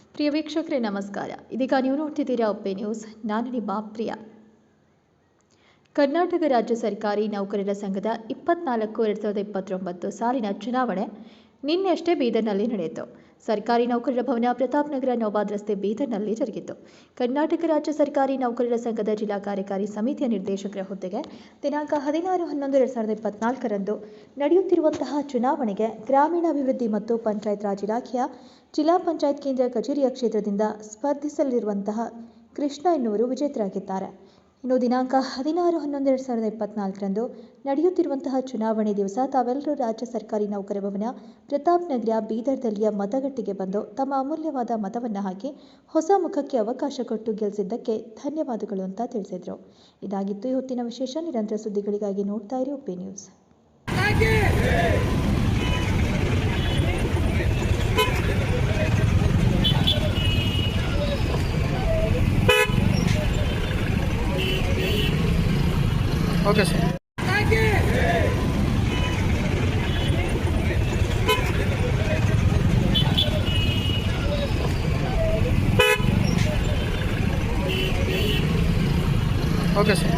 ಪ್ರಿಯ ವೀಕ್ಷಕರೇ, ನಮಸ್ಕಾರ. ಇದೀಗ ನೀವು ನೋಡ್ತಿದ್ದೀರಾ ಒಪ್ಪೆ ನ್ಯೂಸ್. ನಾನು ನಿಮ್ಮ ಪ್ರಿಯ. ಕರ್ನಾಟಕ ರಾಜ್ಯ ಸರ್ಕಾರಿ ನೌಕರರ ಸಂಘದ ಇಪ್ಪತ್ನಾಲ್ಕು, ಎರಡು ಸಾವಿರದ ಇಪ್ಪತ್ತೊಂಬತ್ತು ಸಾಲಿನ ಚುನಾವಣೆ ನಿನ್ನೆಯಷ್ಟೇ ಬೀದರ್ನಲ್ಲಿ ನಡೆಯಿತು. ಸರ್ಕಾರಿ ನೌಕರರ ಭವನ ಪ್ರತಾಪ್ನಗರ ನೌಬಾದ್ ರಸ್ತೆ ಬೀದರ್ನಲ್ಲಿ ಜರುಗಿತು. ಕರ್ನಾಟಕ ರಾಜ್ಯ ಸರ್ಕಾರಿ ನೌಕರರ ಸಂಘದ ಜಿಲ್ಲಾ ಕಾರ್ಯಕಾರಿ ಸಮಿತಿಯ ನಿರ್ದೇಶಕರ ಹುದ್ದೆಗೆ ದಿನಾಂಕ ಹದಿನಾರು ಹನ್ನೊಂದು ಎರಡು ಸಾವಿರದ ಇಪ್ಪತ್ನಾಲ್ಕರಂದು ನಡೆಯುತ್ತಿರುವಂತಹ ಚುನಾವಣೆಗೆ ಗ್ರಾಮೀಣಾಭಿವೃದ್ಧಿ ಮತ್ತು ಪಂಚಾಯತ್ ರಾಜ್ ಇಲಾಖೆಯ ಜಿಲ್ಲಾ ಪಂಚಾಯತ್ ಕೇಂದ್ರ ಕಚೇರಿಯ ಕ್ಷೇತ್ರದಿಂದ ಸ್ಪರ್ಧಿಸಲಿರುವಂತಹ ಕೃಷ್ಣ ಎನ್ನುವರು ವಿಜೇತರಾಗಿದ್ದಾರೆ. ಇನ್ನು ದಿನಾಂಕ ಹದಿನಾರು ಹನ್ನೊಂದು ಎರಡು ಸಾವಿರದ ಇಪ್ಪತ್ನಾಲ್ಕರಂದು ನಡೆಯುತ್ತಿರುವಂತಹ ಚುನಾವಣೆ ದಿವಸ ತಾವೆಲ್ಲರೂ ರಾಜ್ಯ ಸರ್ಕಾರಿ ನೌಕರ ಭವನ, ಪ್ರತಾಪ್ ನಗರ, ಬೀದರ್ದಲ್ಲಿಯ ಮತಗಟ್ಟೆಗೆ ಬಂದು ತಮ್ಮ ಅಮೂಲ್ಯವಾದ ಮತವನ್ನು ಹಾಕಿ ಹೊಸ ಮುಖಕ್ಕೆ ಅವಕಾಶ ಕೊಟ್ಟು ಗೆಲ್ಲಿಸಿದ್ದಕ್ಕೆ ಧನ್ಯವಾದಗಳು ಅಂತ ತಿಳಿಸಿದರು. ಇದಾಗಿತ್ತು ಈ ಹೊತ್ತಿನ ವಿಶೇಷ. ನಿರಂತರ ಸುದ್ದಿಗಳಿಗಾಗಿ ನೋಡ್ತಾ ಇರಿ ಒಪ್ಪಿ news. Okay sir. Okay sir.